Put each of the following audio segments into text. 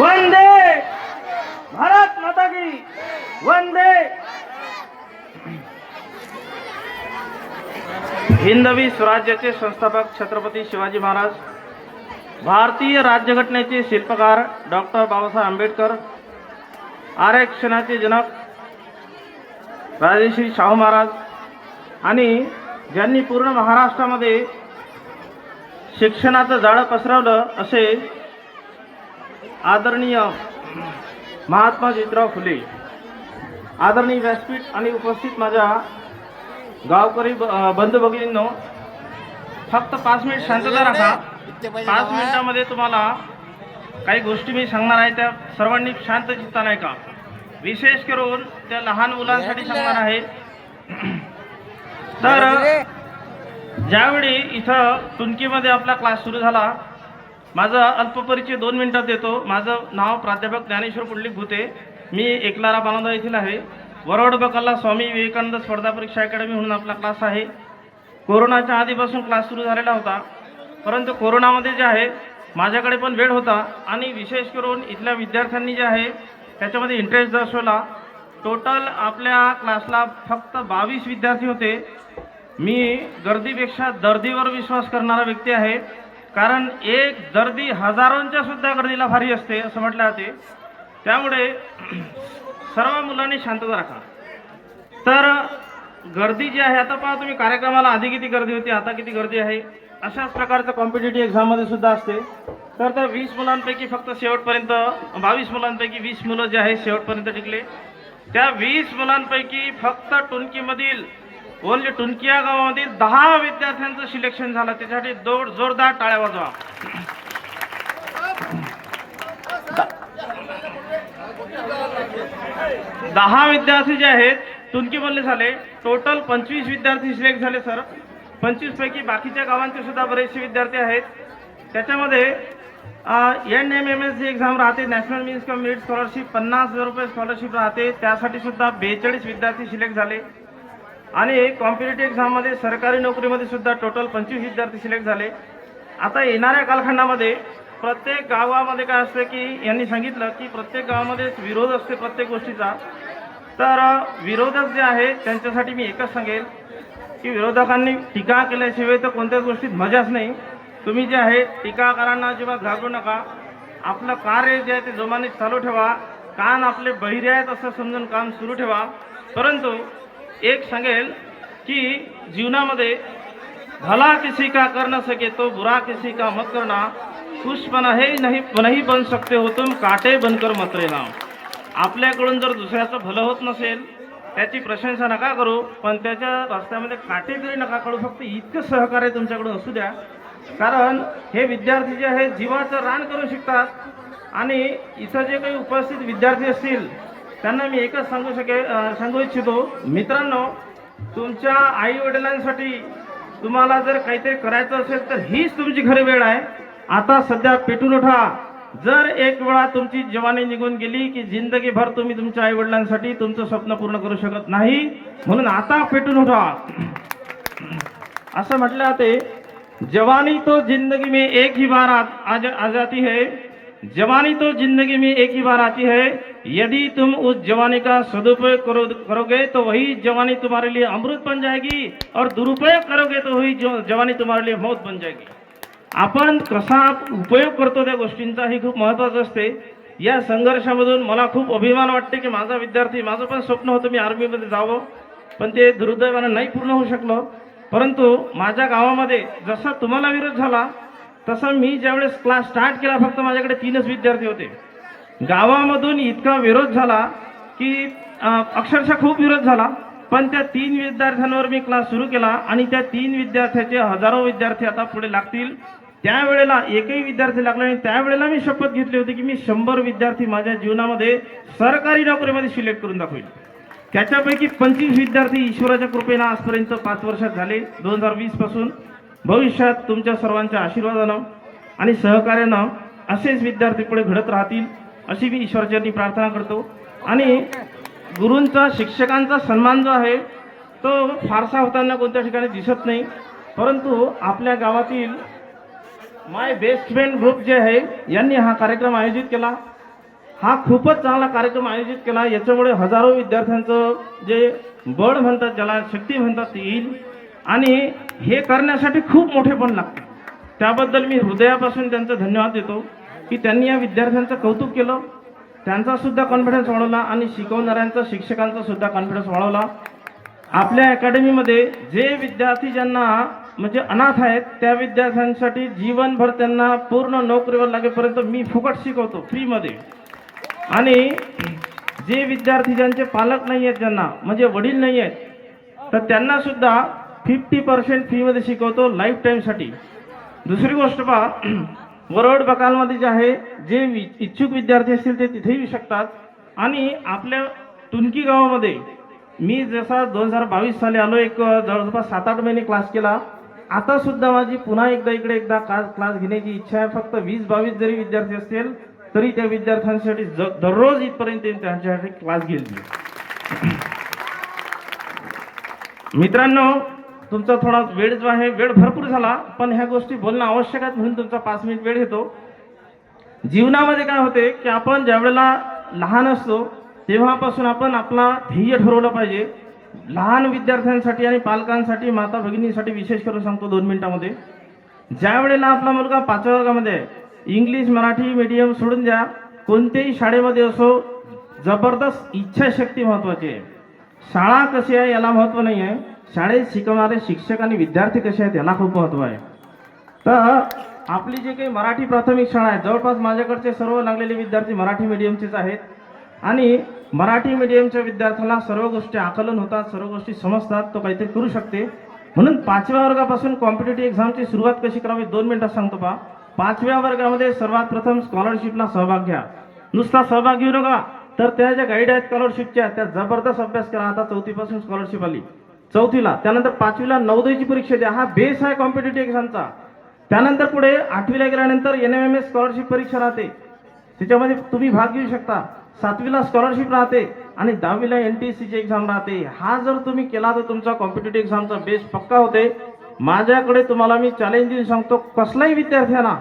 वंदे भारत माता की। वंदे। हिंदवी स्वराज्याचे संस्थापक छत्रपती शिवाजी महाराज भारतीय राज्यघटनेचे शिल्पकार डॉक्टर बाबासाहेब आंबेडकर आरक्षणाचे जनक राजेश्री शाहू महाराज आणि ज्यांनी पूर्ण महाराष्ट्रामध्ये शिक्षणाचं जाळं पसरवलं असे आदरणीय महात्मा ज्योतिराव फुले आदरणीय व्यासपीठ आणि उपस्थित माझ्या गावकरी बंधू भगिनींनो फक्त पाच मिनिट शांतता राखा. पाच मिनिटामध्ये तुम्हाला काही गोष्टी मी सांगणार आहे त्या सर्वांनी शांत चित्तानं ऐका. विशेष करून त्या लहान मुलांसाठी सांगणार आहे. तर ज्यावेळी इथं तुनकीमध्ये आपला क्लास सुरू झाला माझं अल्पपरिचय दोन मिनिटात देतो. माझं नाव प्राध्यापक ज्ञानेश्वर पुंडलिक भूते. मी एकलारा पानंदा येथील आहे. वरवड बकलला स्वामी विवेकानंद स्पर्धा परीक्षा अकॅडमी म्हणून आपला क्लास आहे. कोरोनाच्या आधीपासून क्लास सुरू झालेला होता. परंतु कोरोनामध्ये जे आहे माझ्याकडे पण वेळ होता. आणि विशेष करून इथल्या विद्यार्थ्यांनी जे आहे त्याच्यामध्ये इंटरेस्ट दर्शवला. टोटल आपल्या क्लासला फक्त बावीस विद्यार्थी होते. मी गर्दीपेक्षा दर्दीवर विश्वास करणारा व्यक्ती आहे. कारण एक दर्दी हजारोंच्या सुद्धा गर्दीला भारी असते असं म्हटलं जाते. त्यामुळे सर्व मुलांनी शांतता राखा तर गर्दी जी आहे आता पहा तुम्ही कार्यक्रमाला आधी किती गर्दी होती आता किती गर्दी आहे अशाच प्रकारचं कॉम्पिटेटिव्ह एक्झाममध्ये सुद्धा असते. तर त्या वीस मुलांपैकी फक्त शेवटपर्यंत बावीस मुलांपैकी वीस मुलं जे आहे शेवटपर्यंत टिकले. त्या वीस मुलांपैकी फक्त टुनकीमधील ओनली टुनकिया गावामध्ये गावामधील दहा विद्यार्थ्यांचं सिलेक्शन झालं. त्याच्यासाठी जोर जोरदार टाळ्या वाजवा. दहा विद्यार्थी जे आहेत टुनकीमधले झाले. टोटल पंचवीस विद्यार्थी सिलेक्ट झाले सर पंचवीस पैकी बाकीच्या गावांचे सुद्धा बरेचसे विद्यार्थी आहेत. त्याच्यामध्ये N M M S G exam राहते national means cum merit scholarship पन्नास हजार रुपये स्कॉलरशिप राहते. त्यासाठी सुद्धा बेचाळीस विद्यार्थी सिलेक्ट झाले. आणि कॉम्पिटेटिव्ह एक्झाममध्ये सरकारी नोकरीमध्ये सुद्धा टोटल पंचवीस विद्यार्थी सिलेक्ट झाले. आता येणाऱ्या कालखंडामध्ये प्रत्येक गावामध्ये काय असतं की यांनी सांगितलं की प्रत्येक गावामध्ये विरोध असते प्रत्येक गोष्टीचा. तर विरोधक जे आहे त्यांच्यासाठी मी एकच सांगेल की विरोधकांनी टीका केल्याशिवाय तर कोणत्याच गोष्टीत मजाच नाही. तुम्ही जे आहे टीकाकारांना अजिबात घाबरू नका. आपलं कार्य जे आहे ते जोमाने चालू ठेवा. कान आपले बहिरे आहेत असं समजून काम सुरू ठेवा. परंतु एक सांगेल की जीवनामध्ये भला किसी का कर न सके तो बुरा किसी का मत करना खुश पण हे नाही नाही बन सकते हो तुम काटे बनकर मत रहना आपल्याकडून जर दुसऱ्याचं भलं होत नसेल त्याची प्रशंसा नका करू पण त्याच्या रस्त्यामध्ये काटे तरी नका करू फक्त इतकं सहकार्य तुमच्याकडून असू द्या. कारण हे विद्यार्थी जे आहे जीवाचं रान करू शकतात आणि इथं जे काही उपस्थित विद्यार्थी असतील त्यांना मी एकच सांगू शके सांगू इच्छितो. मित्रांनो तुमच्या आई वडिलांसाठी तुम्हाला जर काहीतरी करायचं असेल तर हीच तुमची खरी वेळ आहे. आता सध्या पेटून उठा. जर एक वेळा तुमची जवानी निघून गेली की जिंदगीभर तुम्ही तुमच्या आई वडिलांसाठी तुमचं स्वप्न पूर्ण करू शकत नाही म्हणून आता पेटून उठा. असं म्हटलं जाते जवानी तो जिंदगी में एक ही बार आ, आ, आ जाती है. जवानी तो जिंदगी में एक ही बार आती है. यदि तुम उस जवानी का सदुपयोग करो करोगे तो वही जवानी तुम्हारे लिए अमृत बन जाएगी और दुरुपयोग करोगे तो वही जो- जवानी तुम्हारे लिए मौत बन जाएगी। आपण कसा उपयोग करतो त्या गोष्टींचा ही खूप महत्वाचं असते. या संघर्षामधून मला खूप अभिमान वाटते की माझा विद्यार्थी माझं पण स्वप्न होतं मी आर्मीमध्ये जावं पण ते दुर्दैवानं नाही पूर्ण होऊ शकलं. परंतु माझ्या गावामध्ये जसा तुम्हाला विरोध झाला तसं मी ज्यावेळेस क्लास स्टार्ट केला फक्त माझ्याकडे तीनच विद्यार्थी होते. गावामधून इतका विरोध झाला की अक्षरशः खूप विरोध झाला. पण त्या तीन विद्यार्थ्यांवर मी क्लास सुरू केला आणि त्या तीन विद्यार्थ्याचे हजारो विद्यार्थी आता पुढे लागतील. त्यावेळेला एकही विद्यार्थी लागला आणि त्यावेळेला मी शपथ घेतली होती की मी शंभर विद्यार्थी माझ्या जीवनामध्ये सरकारी नोकरीमध्ये सिलेक्ट करून दाखवेल त्याच्यापैकी पंचवीस विद्यार्थी ईश्वराच्या कृपेनं आजपर्यंत पाच वर्षात झाले दोन हजार वीसपासून भविष्यात तुमच्या सर्वांच्या आशीर्वादानं आणि सहकार्यानं असेच विद्यार्थी पुढे घडत राहतील. अशी मी ईश्वरचरणी प्रार्थना करतो. आणि गुरूंचा शिक्षकांचा सन्मान जो आहे तो फारसा होताना कोणत्या ठिकाणी दिसत नाही. परंतु आपल्या गावातील माय बेस्ट फ्रेंड ग्रुप जे आहे यांनी हा कार्यक्रम आयोजित केला. हा खूपच चांगला कार्यक्रम आयोजित केला. याच्यामुळे हजारो विद्यार्थ्यांचं जे बळ म्हणतात ज्याला शक्ती म्हणतात येईल. आणि हे करण्यासाठी खूप मोठेपण लागतं त्याबद्दल मी हृदयापासून त्यांचं धन्यवाद देतो. की त्यांनी या विद्यार्थ्यांचं कौतुक केलं. त्यांचा सुद्धा कॉन्फिडन्स वाढवला आणि शिकवणाऱ्यांचा शिक्षकांचा सुद्धा कॉन्फिडन्स वाढवला. आपल्या अकॅडमीमध्ये जे विद्यार्थी ज्यांना म्हणजे अनाथ आहेत त्या विद्यार्थ्यांसाठी जीवनभर त्यांना पूर्ण नोकरीवर लागेपर्यंत मी फुकट शिकवतो फ्रीमध्ये आणि जे विद्यार्थी ज्यांचे पालक नाही आहेत ज्यांना म्हणजे वडील नाही आहेत तर त्यांना सुद्धा फिफ्टी पर्सेंट फीमध्ये शिकवतो लाईफ टाईमसाठी दुसरी गोष्ट पहा वरवड बकालमध्ये जे आहे जे वि- इच्छुक विद्यार्थी असतील ते तिथेही येऊ शकतात. आणि आपल्या टुनकी गावामध्ये मी जसा दोन हजार बावीस साली आलो एक जवळजवळ जवळपास सात आठ महिने क्लास केला. आता सुद्धा माझी पुन्हा एकदा इकडे एकदा क्लास क्लास घेण्याची इच्छा आहे. फक्त वीस बावीस जरी विद्यार्थी असतील तरी त्या विद्यार्थ्यांसाठी ज- दररोज इथपर्यंत त्यांच्यासाठी क्लास घेईल मित्रांनो तुमचा थोडा वेळ जो आहे वेळ भरपूर झाला पण ह्या गोष्टी बोलणं आवश्यक आहे म्हणून तुमचा पाच मिनिट वेळ घेतो. जीवनामध्ये काय होते की आपण ज्यावेळेला लहान असतो तेव्हापासून आपण आपला ध्येय ठरवलं पाहिजे. लहान विद्यार्थ्यांसाठी आणि पालकांसाठी माता भगिनीसाठी विशेष करून सांगतो दोन मिनिटामध्ये. ज्या वेळेला आपला मुलगा पाचव्या वर्गामध्ये इंग्लिश मराठी मीडियम सोडून द्या कोणत्याही शाळेमध्ये असो जबरदस्त इच्छाशक्ती महत्वाची आहे. शाळा कशी आहे याला महत्त्व नाही आहे. शाळेत शिकवणारे शिक्षक आणि विद्यार्थी कसे आहेत याला खूप महत्त्व आहे. तर आपली जी काही मराठी प्राथमिक शाळा आहे जवळपास माझ्याकडचे सर्व लागलेले विद्यार्थी मराठी मीडियमचेच आहेत. आणि मराठी मीडियमच्या विद्यार्थ्याला सर्व गोष्टी आकलन होतात सर्व गोष्टी समजतात तो काहीतरी करू शकते. म्हणून पाचव्या वर्गापासून कॉम्पिटेटिव्ह एक्झामची सुरुवात कशी करावी दोन मिनिटात सांगतो पहा. पाचव्या वर्गामध्ये सर्वात प्रथम स्कॉलरशिपला सहभाग घ्या. नुसता सहभाग घेऊ नका. तर त्या ज्या गाईड आहेत स्कॉलरशिपच्या त्या जबरदस्त अभ्यास करा. आता चौथीपासून स्कॉलरशिप आली. चौथीला त्यानंतर पाचवीला नवोदयची परीक्षा द्या. हा बेस आहे कॉम्पिटेटिव्ह एक्झामचा त्यानंतर पुढे आठवीला गेल्यानंतर N M M S scholarship परीक्षा राहते. त्याच्यामध्ये तुम्ही भाग घेऊ शकता. सातवीला स्कॉलरशिप राहते आणि दहावीला एन टी सीची एक्झाम राहते. हा जर तुम्ही केला तर तुमचा कॉम्पिटेटिव्ह एक्झामचा बेस पक्का होते. माझ्याकडे तुम्हाला मी चॅलेंज देऊन सांगतो कसलाही विद्यार्थ्यांना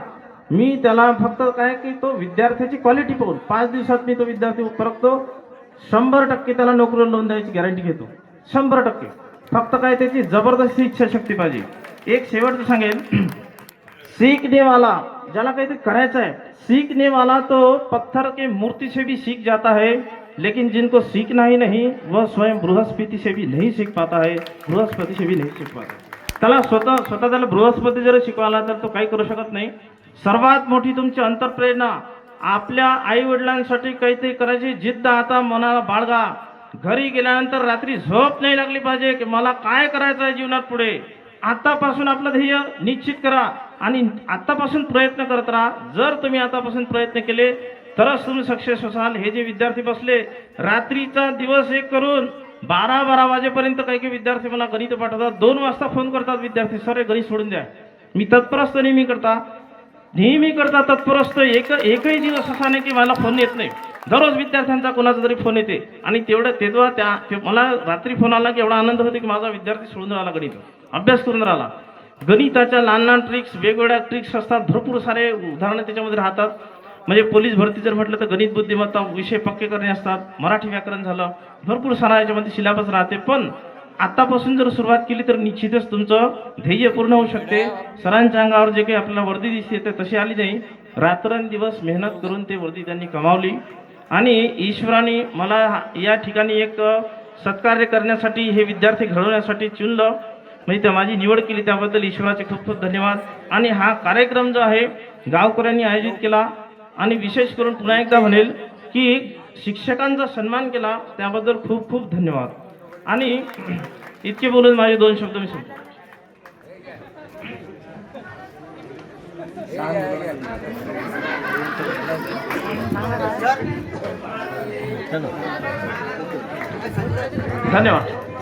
मी त्याला फक्त काय की तो विद्यार्थ्याची क्वालिटी पाहून पाच दिवसात मी तो विद्यार्थी परखतो शंभर टक्के त्याला नोकरीवर लावून द्यायची गॅरंटी घेतो. शंभर टक्के. फक्त काय त्याची जबरदस्ती इच्छाशक्ती पाहिजे. एक शेवटचं सांगेल सीखनेवाला ज्याला काहीतरी करायचं आहे सीखनेवाला तो पत्थर के मूर्ति से भी सीख जाता है लेकिन जिनको सीखना ही नहीं वह स्वयं बृहस्पति से भी नहीं सीख पाता है बृहस्पति से भी नहीं सीख पाता त्याला स्वतः स्वतः त्याला बृहस्पती जर शिकवायला तर तो काही करू शकत नाही. सर्वात मोठी तुमची अंतरप्रेरणा आपल्या आई वडिलांसाठी काहीतरी करायची. जिद्द आता मनाला बाळगा. घरी गेल्यानंतर रात्री झोप नाही लागली पाहिजे की मला काय करायचं आहे जीवनात पुढे? आतापासून आपलं ध्येय निश्चित करा आणि आतापासून प्रयत्न करत राहा. जर तुम्ही आतापासून प्रयत्न केले तरच तुम्ही सक्सेस असाल. हे जे विद्यार्थी बसले रात्रीचा दिवस एक करून बारा बारा वाजेपर्यंत काही काही विद्यार्थी मला गणित पाठवतात. दोन वाजता फोन करतात विद्यार्थी सर हे गणित सोडून द्या. मी तत्पर असतो नेहमी करता. नेहमी करता तत्पर असतो एक एकही दिवस असा नाही की मला फोन येत नाही. दररोज विद्यार्थ्यांचा कोणाचा तरी फोन येते. आणि तेवढं तेव्हा त्या ते मला रात्री फोन आला की एवढा आनंद होतो की माझा विद्यार्थी सोडून राहिला गणित. अभ्यास करून राहिला. गणिताच्या लहान लहान ट्रिक्स वेगवेगळ्या ट्रिक्स असतात. भरपूर सारे उदाहरणं त्याच्यामध्ये राहतात. म्हणजे पोलीस भरती जर म्हटलं तर गणित बुद्धिमत्ता विषय पक्के करणे असतात. मराठी व्याकरण झालं. भरपूर सारा याच्यामध्ये सिलेबस राहते. पण आतापासून जर सुरुवात केली तर निश्चितच तुमचं ध्येय पूर्ण होऊ शकते. सरांच्या अंगावर जे काही आपल्याला वर्दी दिसते ते तशी आली नाही. रात्रंदिवस मेहनत करून ते वर्दी त्यांनी कमावली. आणि ईश्वराने मला या ठिकाणी एक सत्कार्य करण्यासाठी हे विद्यार्थी घडवण्यासाठी चुनलं. म्हणजे त्या माझी निवड केली त्याबद्दल ईश्वराचे खूप खूप धन्यवाद. आणि हा कार्यक्रम जो आहे गावकऱ्यांनी आयोजित केला. आणि विशेष करून पुन्हा एकदा म्हणेल की शिक्षकांचा सन्मान केला त्याबद्दल खूप खूप धन्यवाद. आणि इतके बोलून माझे दोन शब्द मी सांगतो धन्यवाद.